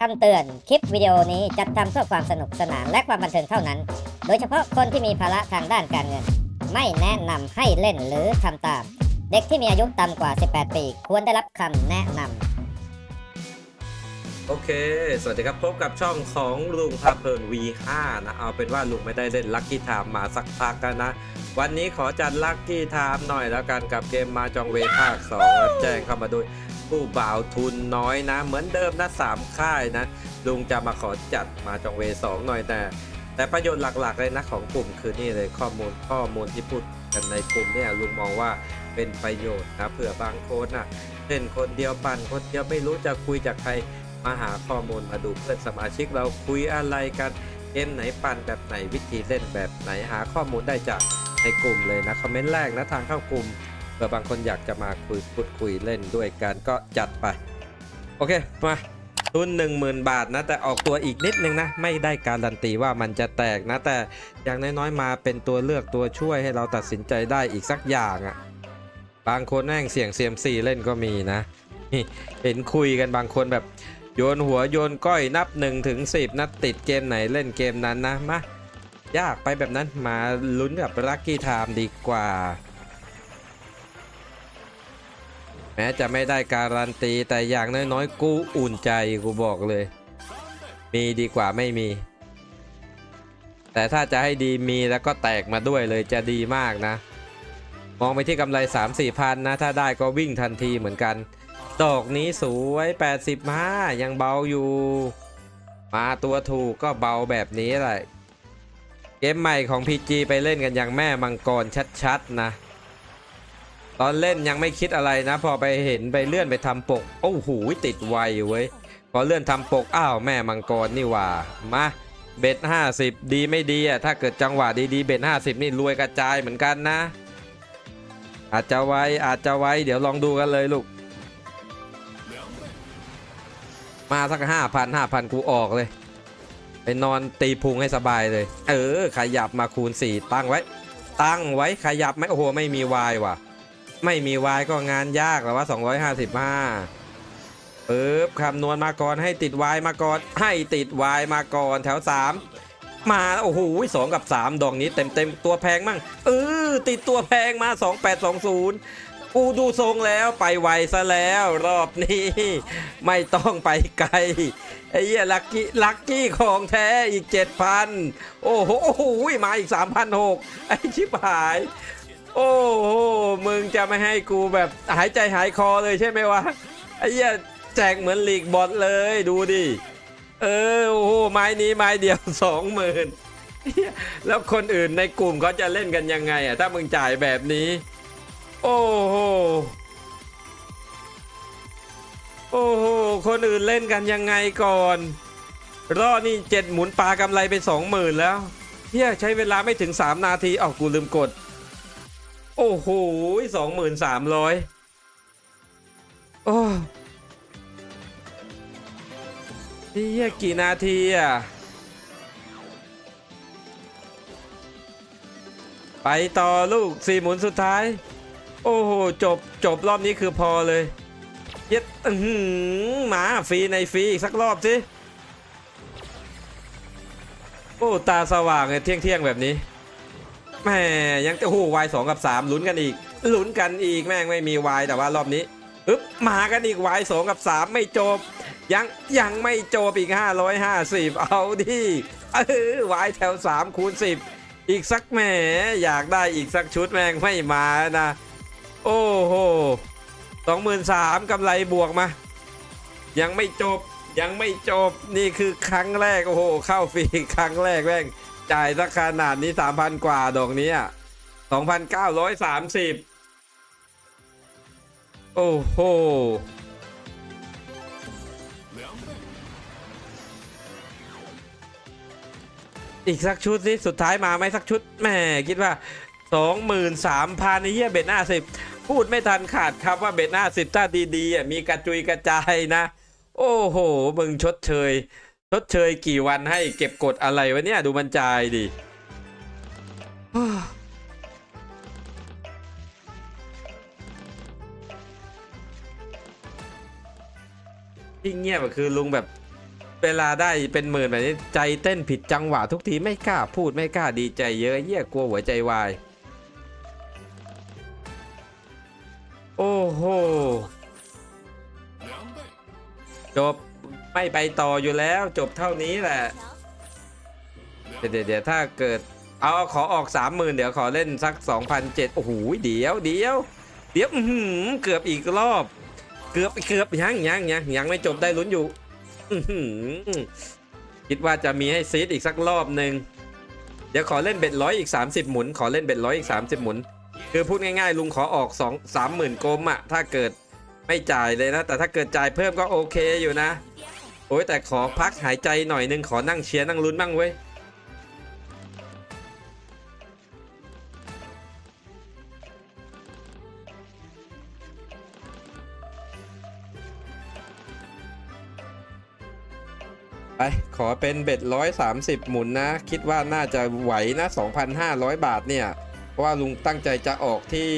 คำเตือน คลิปวิดีโอนี้จัดทำเพื่อความสนุกสนานและความบันเทิงเท่านั้น โดยเฉพาะคนที่มีภาระทางด้านการเงิน ไม่แนะนำให้เล่นหรือทำตาม เด็กที่มีอายุต่ำกว่า 18 ปี ควรได้รับคำแนะนำ โอเค สวัสดีครับ พบกับช่องของลุงพาเพลิน V5 นะ เอาเป็นว่าลุงไม่ได้เล่นลัคกี้ไทม์มาสักพักกันนะ วันนี้ขอจัดลัคกี้ไทม์หน่อยแล้วกันกับเกมมาจองเวภาค2แจ้งเข้ามาด้วย ผู้บ่าวทุนน้อยนะ เหมือนเดิมนะสามค่ายนะ ลุงจะมาขอจัดมาจองเว2หน่อยแต่ แต่ประโยชน์หลักๆเลยนะของกลุ่มคือนี่เลยข้อมูลข้อมูลที่พูดกันในกลุ่มเนี่ยลุงมองว่าเป็นประโยชน์นะเผื่อบางคนอะเล่นคนเดียวปั่นคนเดียวไม่รู้จะคุยจากใครมาหาข้อมูลมาดูเพื่อนสมาชิกเราคุยอะไรกันเกมไหนปั่นแบบไหนวิธีเล่นแบบไหนหาข้อมูลได้จากในกลุ่มเลยนะคอมเมนต์แรกนะทางเข้ากลุ่ม เผื่อบางคนอยากจะมาคุยพูดคุยเล่นด้วยกันก็จัดไป โอเค มาทุน10,000 บาทนะ แต่ออกตัวอีกนิดนึงนะ ไม่ได้การันตีว่ามันจะแตกนะ แต่อย่างน้อยๆมาเป็นตัวเลือกตัวช่วยให้เราตัดสินใจได้อีกสักอย่างอะ่ะบางคนแม่งเสี่ยงเซียมซีเล่นก็มีนะเห็นคุยกันบางคนแบบโยนหัวโยนก้อยนับ1ถึง10 นัดติดเกมไหนเล่นเกมนั้นนะมายากไปแบบนั้นมาลุ้นกับลัคกี้ไทม์ดีกว่า แม้จะไม่ได้การันตีแต่อย่างน้อยๆกูอุ่นใจกูบอกเลย มีดีกว่าไม่มี แต่ถ้าจะให้ดีมีแล้วก็แตกมาด้วยเลยจะดีมากนะ มองไปที่กำไร 3-4พันนะ ถ้าได้ก็วิ่งทันทีเหมือนกัน ดอกนี้สวย 85 ยังเบาอยู่ มาตัวถูกก็เบาแบบนี้แหละเกมใหม่ของ PG ไปเล่นกันอย่างแม่มังกรชัดๆนะ ตอนเล่นยังไม่คิดอะไรนะ พอไปเห็นไปเลื่อนไปทำปก โอ้โหติดไวเว้ย พอเลื่อนทำปก อ้าวแม่มังกรนี่ว่า มาเบ็ด50 ดีไม่ดีอะถ้าเกิดจังหวะดีๆเบ็ด50 นี่รวยกระจายเหมือนกันนะ อาจจะไวอาจจะไวเดี๋ยวลองดูกันเลยลูก มาสักห้าพันห้าพันกูออกเลย ไปนอนตีพุงให้สบายเลย เออ ขยับมาคูณ 4 ตั้งไว้ ตั้งไว้ขยับไหมโอ้โหไม่มีวายว่ะ ไม่มีวายก็งานยากแล้วว่า 255ปึ๊บคำนวณมาก่อนให้ติดวายมาก่อนให้ติดวายมาก่อนแถว 3 มาโอ้โหสองกับ 3 ดอกนี้เต็มเต็มตัวแพงมั่งเออติดตัวแพงมา 2820กูดูทรงแล้วไปไวซะแล้วรอบนี้ ไม่ต้องไปไกลไอ้เหี้ยลักกี้ลักกี้ของแท้อีก 7,000 โอ้โหโอ้โหมาอีก 3,600ไอ้ชิบหาย โอ้โหมึงจะไม่ให้กูแบบหายใจหายคอเลยใช่ไหมวะไอ้เหี้ยแจกเหมือนลีกบอลเลยดูดิ เออโอ้โหไม้นี้ไม้เดียวสองหมื่นแล้วคนอื่นในกลุ่มเขาจะเล่นกันยังไงอะถ้ามึงจ่ายแบบนี้ โอ้โหโอ้โหคนอื่นเล่นกันยังไงก่อนรอนี่เจ็ดหมุนปลากำไรไปสองหมื่นแล้วเฮียใช้เวลาไม่ถึงสามนาทีเอ้ากูลืมกด โอ้โหสองหมื่นสามร้อยโอ้เฮียกี่นาทีอะ ไปต่อลูกสี่หมุนสุดท้าย โอ้โห จบจบรอบนี้คือพอเลย เย็ดอื้อหือมาฟรีในฟรีอีกสักรอบสิ โอ้ ตาสว่างเลยเที่ยงเที่ยงๆแบบนี้ แม่ยังโอ้วายสองกับสามลุ้นกันอีกลุ้นกันอีกแม่งไม่มีวายแต่ว่ารอบนี้อึ๊บมากันอีกวายสองกับสามไม่จบ ยังยังไม่จบอีก 550 เอาดิเออวายแถว3คูณ10อีกสักแหมอยากได้อีกสักชุดแม่งไม่มานะ โอ้โหสองหมื่นสามกำไรบวกมา ยังไม่จบยังไม่จบนี่คือครั้งแรก โอ้โห เข้าฟรีครั้งแรกแม่ง จ่ายสักขนาดนี้3,000กว่าดอกนี้อะ2,930โอ้โหอีกสักชุดสิสุดท้ายมาไหมสักชุดแหมคิดว่า23,000นี่เฮียเบ็ดหน้าสิบพูดไม่ทันขาดครับว่าเบ็ดหน้าสิบถ้าดีๆอะมีกระจุยกระจายนะ โอ้โห มึงชดเชย ชดเชยกี่วันให้เก็บกดอะไรวะเนี่ย ดูมันจ่ายดิที่เงียบคือลุงแบบเวลาได้เป็นหมื่นแบบนี้ใจเต้นผิดจังหวะทุกทีไม่กล้าพูดไม่กล้าดีใจเยอะเยี่ยกลัวหัวใจวาย โอ้โหจบ ไม่ไปต่ออยู่แล้วจบเท่านี้แหละ เดี๋ยวเดี๋ยวถ้าเกิด เอาขอออกสามหมื่นเดี๋ยวขอเล่นสักสองพันเจ็ดโอ้โหเดี๋ยวเดี๋ยวเดี๋ยวเกือบอีกรอบ เกือบเกือบยังยังยังยังไม่จบได้ลุ้นอยู่คิดว่าจะมีให้ซีดอีกสักรอบหนึ่งเดี๋ยวขอเล่นเบ็ดร้อยอีก 30 หมุน ขอเล่นเบ็ดร้อยอีก 30 หมุน คือพูดง่ายๆ ลุงขอออก2 3หมื่นกลมอะถ้าเกิดไม่จ่ายเลยนะ แต่ถ้าเกิดจ่ายเพิ่มก็โอเคอยู่นะ โอ้ยแต่ขอพักหายใจหน่อยหนึงขอนั่งเชียร์นั่งลุ้นบ้างเว้ยไปขอเป็นเบ็ดร้อยสามสิบหมุนนะ คิดว่าน่าจะไหวนะ2,500บาทเนี่ย เพราะว่าลุงตั้งใจจะออกที่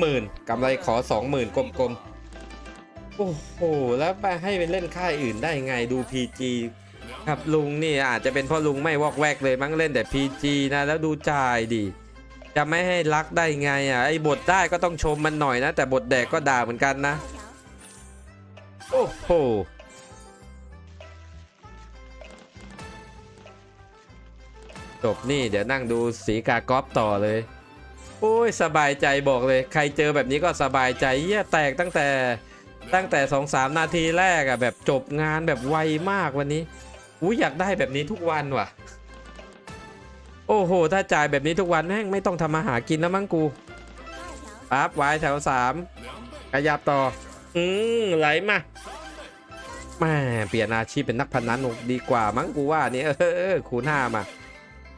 30,000กำไรขอ20,000กลมๆ โอ้โห แล้วไปให้ไปเล่นค่ายอื่นได้ไงดู PG ครับลุงนี่อาจจะเป็นเพราะลุงไม่วอกแวกเลยมั้งเล่นแต่ PG นะแล้วดูจ่ายดิจะไม่ให้รักได้ไงอะไอ้บทได้ก็ต้องชมมันหน่อยนะ แต่บทแดกก็ด่าเหมือนกันนะ โอ้โหจบนี่เดี๋ยวนั่งดูสีกากอฟต่อเลยโอ้ยสบายใจบอกเลย ใครเจอแบบนี้ก็สบายใจเยี่ยแตกตั้งแต่ ตั้งแต่สองสามนาทีแรกอะแบบจบงานแบบไวมากวันนี้อุ้ยอยากได้แบบนี้ทุกวันว่ะ โอ้โห ถ้าจ่ายแบบนี้ทุกวันแม่งไม่ต้องทำมาหากินแล้วมั้งกูปั๊บไว้แถวสามขยับต่อ อืมไหลมาแม่เปลี่ยนอาชีพเป็นนักพนันดีกว่ามั้งกูว่านี่เออคูณห้ามา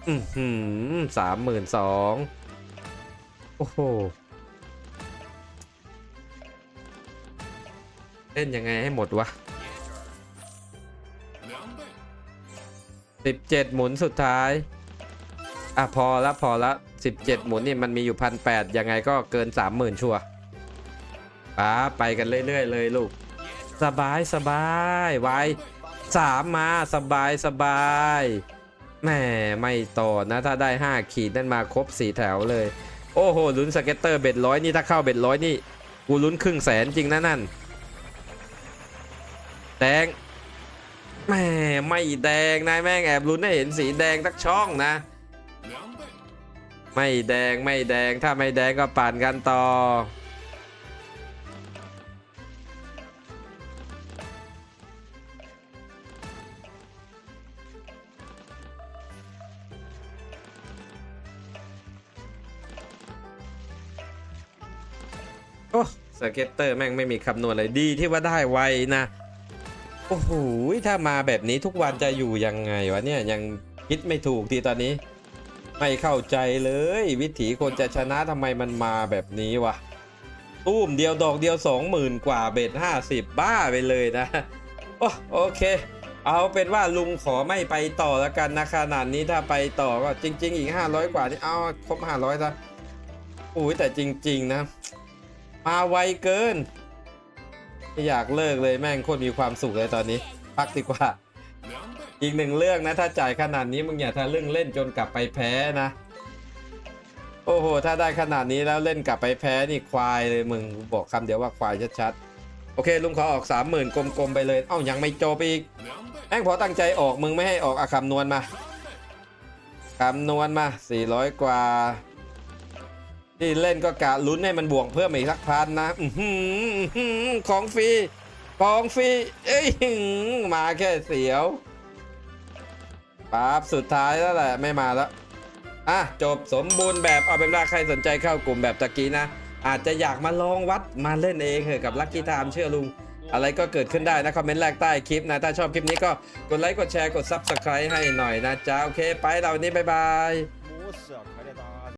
อือหือสามหมื่นสองโอ้โห เล่นยังไงให้หมดวะสิบเจ็ดหมุนสุดท้าย อะพอละพอละสิบเจ็ดหมุนนี่มันมีอยู่พันแปดยังไงก็เกินสามหมื่นชัวป้าไปกันเรื่อยๆเลยลูก สบายสบายไว้สามมาสบายสบายแหม่ไม่ต่อนะถ้าได้ 5 ขีดนั่นมาครบ4แถวเลย โอ้โหลุ้นสเก็ตเตอร์เบ็ดร้อยนี่ถ้าเข้าเบ็ดร้อยนี่กูลุ้นครึ่งแสนจริงนะนั่น แดงแหม่ไม่แดงนายแม่งแอบลุ้นให้เห็นสีแดงทักช่องนะ ไม่แดงไม่แดงถ้าไม่แดงก็ปั่นกันต่อโอ้สเก็ตเตอร์แม่งไม่มีคำนวณเลยดีที่ว่าได้ไวนะ โอ้โหถ้ามาแบบนี้ทุกวันจะอยู่ยังไงวะเนี่ยยังคิดไม่ถูกทีตอนนี้ ไม่เข้าใจเลย วิถีคนจะชนะทำไมมันมาแบบนี้วะตุ้มเดียวดอกเดียวสองหมื่นกว่าเบ็ดห้าสิบบ้าไปเลยนะโอ้โอเค เอาเป็นว่าลุงขอไม่ไปต่อแล้วกันนะขนาดนี้ถ้าไปต่อก็จริง ๆ อีก500กว่านี่เอาครบ500ซะอุ้ยแต่จริง ๆ นะ มาไวเกิน ไม่อยากเลิกเลยแม่งโคตรมีความสุขเลยตอนนี้ พักดีกว่า อีกหนึ่งเรื่องนะ ถ้าจ่ายขนาดนี้มึงอย่าทะลึ่งเล่นจนกลับไปแพ้นะ โอ้โห ถ้าได้ขนาดนี้แล้วเล่นกลับไปแพ้นี่ควายเลยมึงบอกคำเดียวว่าควายชัดๆ โอเค ลุงขอออกสามหมื่นกลมๆไปเลย เอ้ายังไม่จบอีกแม่งพอตั้งใจออกมึงไม่ให้ออกอะคำนวณมาคำนวณมา400กว่า ที่เล่นก็กะลุ้นให้มันบวกเพิ่มอีกสักพันนะของฟรีของฟรีเอ้ยมาแค่เสียวปั๊บสุดท้ายแล้วแหละไม่มาแล้วอะจบสมบูรณ์แบบเอาเป็นว่าใครสนใจเข้ากลุ่มแบบตะกี้นะ อาจจะอยากมาลองวัดมาเล่นเองเหอะกับลั c กี้ i ามเชื่อลุง อะไรก็เกิดขึ้นได้นะ คอมเมนต์แรกใต้คลิปนะ ถ้าชอบคลิปนี้ก็กดไลค์กดแชร์กด Subscribe ให้หน่อยนะจ๊ะโอเค ไปเรานี้บ๊ายบาย